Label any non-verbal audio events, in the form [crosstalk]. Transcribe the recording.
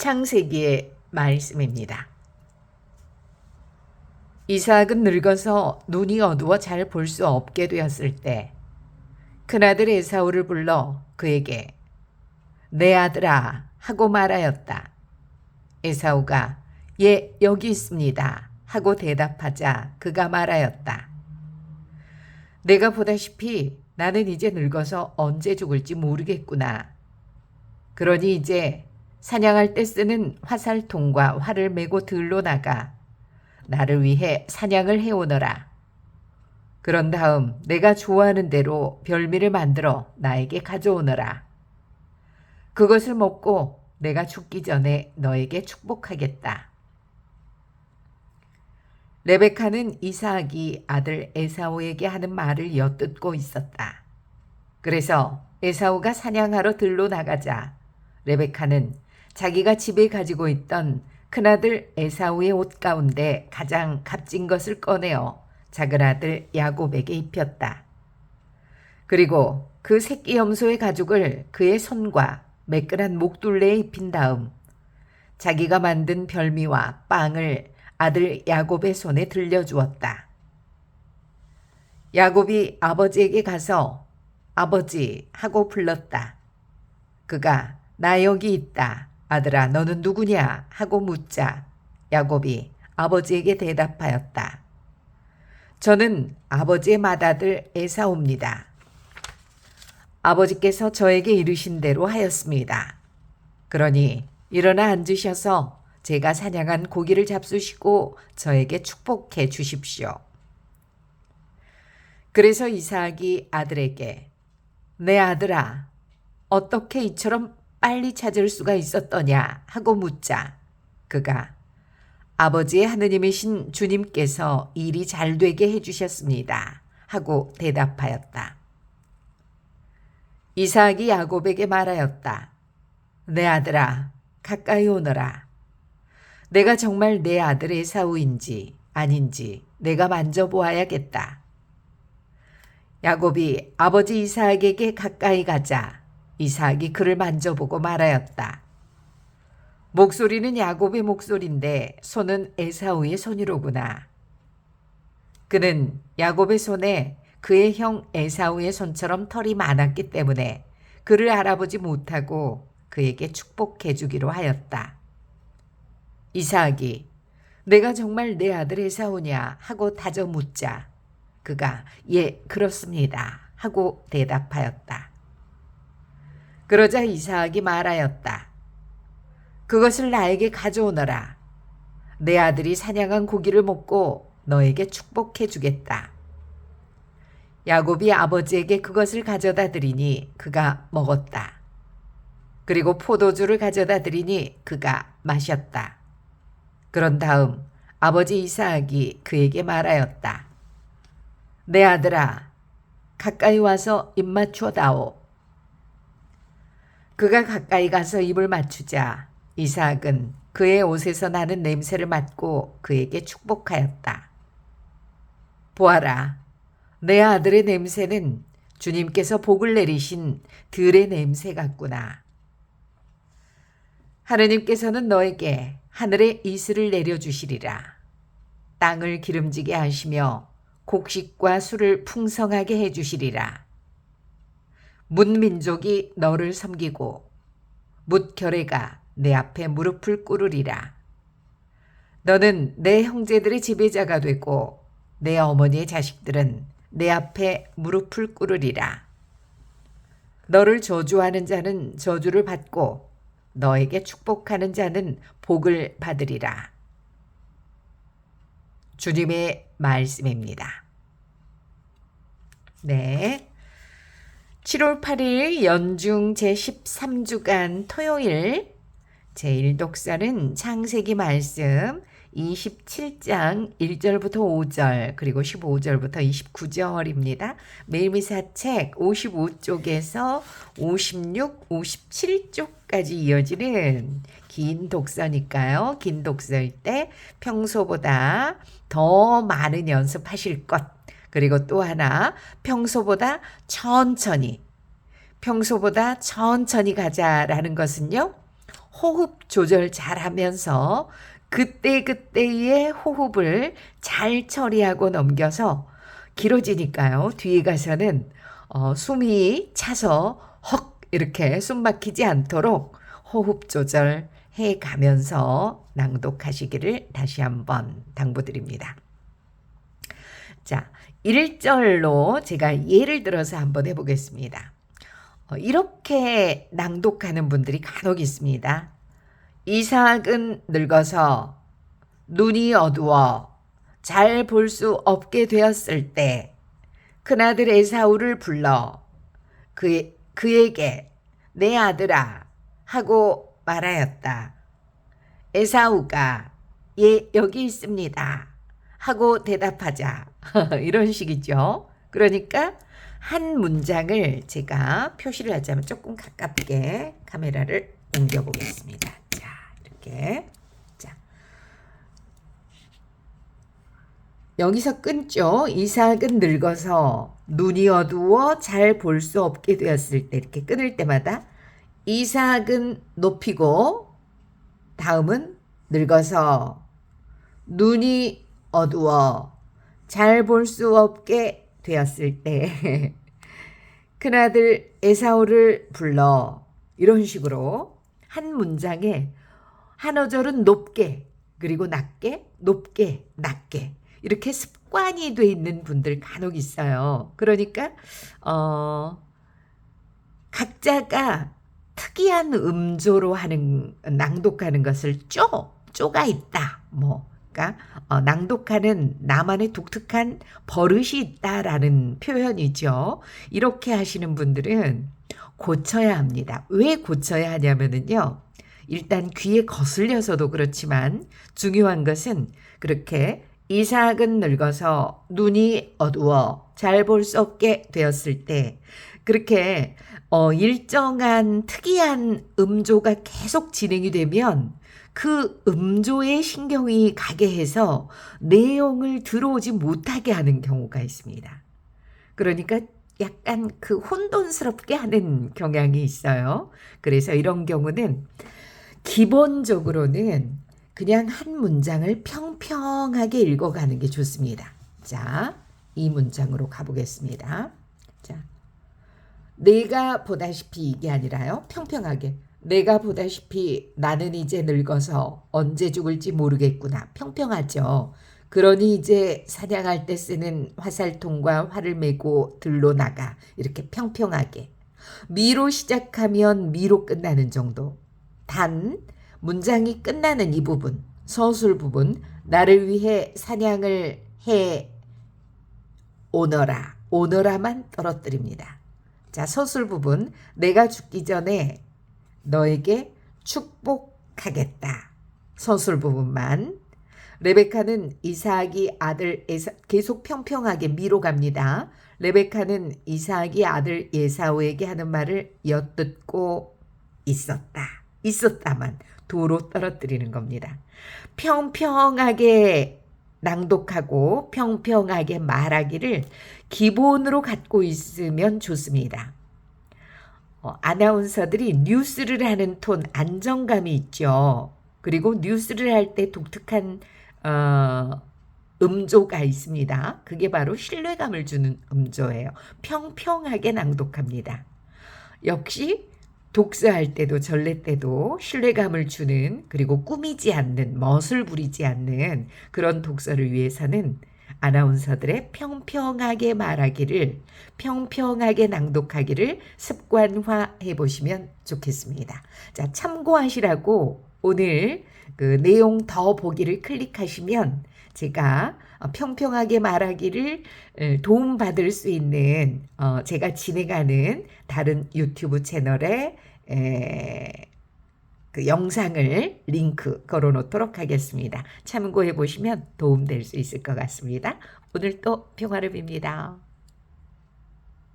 창세기의 말씀입니다. 이삭은 늙어서 눈이 어두워 잘 볼 수 없게 되었을 때 큰아들 에사우를 불러 그에게 내 아들아 하고 말하였다. 에사우가 예 여기 있습니다 하고 대답하자 그가 말하였다. 내가 보다시피 나는 이제 늙어서 언제 죽을지 모르겠구나. 그러니 이제 사냥할 때 쓰는 화살통과 활을 메고 들로 나가 나를 위해 사냥을 해오너라. 그런 다음 내가 좋아하는 대로 별미를 만들어 나에게 가져오너라. 그것을 먹고 내가 죽기 전에 너에게 축복하겠다. 레베카는 이사악이 아들 에사오에게 하는 말을 엿듣고 있었다. 그래서 에사오가 사냥하러 들로 나가자 레베카는 자기가 집에 가지고 있던 큰아들 에사우의 옷 가운데 가장 값진 것을 꺼내어 작은 아들 야곱에게 입혔다. 그리고 그 새끼 염소의 가죽을 그의 손과 매끈한 목둘레에 입힌 다음 자기가 만든 별미와 빵을 아들 야곱의 손에 들려주었다. 야곱이 아버지에게 가서 아버지 하고 불렀다. 그가 나 여기 있다. 아들아 너는 누구냐 하고 묻자 야곱이 아버지에게 대답하였다. 저는 아버지의 맏아들 에사오입니다. 아버지께서 저에게 이르신 대로 하였습니다. 그러니 일어나 앉으셔서 제가 사냥한 고기를 잡수시고 저에게 축복해 주십시오. 그래서 이삭이 아들에게 내 아들아 어떻게 이처럼 빨리 찾을 수가 있었더냐 하고 묻자 그가 아버지의 하느님이신 주님께서 일이 잘 되게 해주셨습니다 하고 대답하였다. 이삭이 야곱에게 말하였다. 내 아들아 가까이 오너라. 내가 정말 내 아들 에사우인지 아닌지 내가 만져보아야겠다. 야곱이 아버지 이삭에게 가까이 가자 이삭이 그를 만져보고 말하였다. 목소리는 야곱의 목소리인데 손은 에사우의 손이로구나. 그는 야곱의 손에 그의 형 에사우의 손처럼 털이 많았기 때문에 그를 알아보지 못하고 그에게 축복해 주기로 하였다. 이삭이 내가 정말 내 아들 에사우냐 하고 다져 묻자 그가 예 그렇습니다 하고 대답하였다. 그러자 이삭이 말하였다. 그것을 나에게 가져오너라. 내 아들이 사냥한 고기를 먹고 너에게 축복해 주겠다. 야곱이 아버지에게 그것을 가져다 드리니 그가 먹었다. 그리고 포도주를 가져다 드리니 그가 마셨다. 그런 다음 아버지 이삭이 그에게 말하였다. 내 아들아, 가까이 와서 입 맞춰 다오. 그가 가까이 가서 입을 맞추자 이삭은 그의 옷에서 나는 냄새를 맡고 그에게 축복하였다. 보아라, 내 아들의 냄새는 주님께서 복을 내리신 들의 냄새 같구나. 하느님께서는 너에게 하늘의 이슬을 내려주시리라. 땅을 기름지게 하시며 곡식과 술을 풍성하게 해주시리라. 문민족이 너를 섬기고 묻결애가 내 앞에 무릎을 꿇으리라. 너는 내 형제들의 지배자가 되고 내 어머니의 자식들은 내 앞에 무릎을 꿇으리라. 너를 저주하는 자는 저주를 받고 너에게 축복하는 자는 복을 받으리라. 주님의 말씀입니다. 네. 7월 8일 연중 제13주간 토요일 제1독서는 창세기 말씀 27장 1절부터 5절 그리고 15절부터 29절입니다. 매일미사 책 55쪽에서 56, 57쪽까지 이어지는 긴 독서니까요. 긴 독서일 때 평소보다 더 많은 연습하실 것 그리고 또 하나 평소보다 천천히 평소보다 천천히 가자라는 것은요. 호흡 조절 잘 하면서 그때그때의 호흡을 잘 처리하고 넘겨서 길어지니까요. 뒤에 가서는 어, 숨이 차서 헉 이렇게 숨 막히지 않도록 호흡 조절 해 가면서 낭독하시기를 다시 한번 당부드립니다. 자, 1절로 제가 예를 들어서 한번 해보겠습니다. 어, 이렇게 낭독하는 분들이 간혹 있습니다. 이삭은 늙어서 눈이 어두워 잘 볼 수 없게 되었을 때 큰아들 에사우를 불러 그, 그에게 내 아들아 하고 말하였다. 에사우가 예 여기 있습니다 하고 대답하자 [laughs] 이런 식이죠. 그러니까 한 문장을 제가 표시를 하자면 조금 가깝게 카메라를 옮겨 보겠습니다. 자, 이렇게. 자. 여기서 끊죠. 이삭은 늙어서 눈이 어두워 잘 볼 수 없게 되었을 때 이렇게 끊을 때마다 이삭은 높이고 다음은 늙어서 눈이 어두워 잘 볼 수 없게 되었을 때 [laughs] 큰아들 에사오를 불러 이런 식으로 한 문장에 한 어절은 높게 그리고 낮게 높게 낮게 이렇게 습관이 돼 있는 분들 간혹 있어요. 그러니까 어 각자가 특이한 음조로 하는 낭독하는 것을 쪼 쪼가 있다. 뭐 그러니까 어, 낭독하는 나만의 독특한 버릇이 있다라는 표현이죠. 이렇게 하시는 분들은 고쳐야 합니다. 왜 고쳐야 하냐면은요. 일단 귀에 거슬려서도 그렇지만 중요한 것은 그렇게 이삭은 늙어서 눈이 어두워 잘 볼 수 없게 되었을 때 그렇게 어, 일정한 특이한 음조가 계속 진행이 되면 그 음조에 신경이 가게 해서 내용을 들어오지 못하게 하는 경우가 있습니다. 그러니까 약간 그 혼돈스럽게 하는 경향이 있어요. 그래서 이런 경우는 기본적으로는 그냥 한 문장을 평평하게 읽어가는 게 좋습니다. 자, 이 문장으로 가보겠습니다. 자, 내가 보다시피 이게 아니라요. 평평하게. 내가 보다시피 나는 이제 늙어서 언제 죽을지 모르겠구나. 평평하죠. 그러니 이제 사냥할 때 쓰는 화살통과 활을 메고 들로 나가. 이렇게 평평하게. 미로 시작하면 미로 끝나는 정도. 단, 문장이 끝나는 이 부분, 서술 부분, 나를 위해 사냥을 해 오너라. 오너라만 떨어뜨립니다. 자, 서술 부분. 내가 죽기 전에 너에게 축복하겠다. 서술 부분만. 레베카는 이삭이 아들 에사, 계속 평평하게 미로 갑니다. 레베카는 이삭이 아들 예사오에게 하는 말을 엿듣고 있었다. 있었다만 도로 떨어뜨리는 겁니다. 평평하게 낭독하고 평평하게 말하기를 기본으로 갖고 있으면 좋습니다. 어, 아나운서들이 뉴스를 하는 톤 안정감이 있죠. 그리고 뉴스를 할 때 독특한 어, 음조가 있습니다. 그게 바로 신뢰감을 주는 음조예요. 평평하게 낭독합니다. 역시 독서할 때도 전래 때도 신뢰감을 주는 그리고 꾸미지 않는 멋을 부리지 않는 그런 독서를 위해서는 아나운서들의 평평하게 말하기를 평평하게 낭독하기를 습관화해 보시면 좋겠습니다. 자, 참고하시라고 오늘 그 내용 더 보기를 클릭하시면 제가 어, 평평하게 말하기를 도움받을 수 있는 어, 제가 진행하는 다른 유튜브 채널에 그 영상을 링크 걸어 놓도록 하겠습니다. 참고해 보시면 도움될 수 있을 것 같습니다. 오늘 또 평화를 빕니다.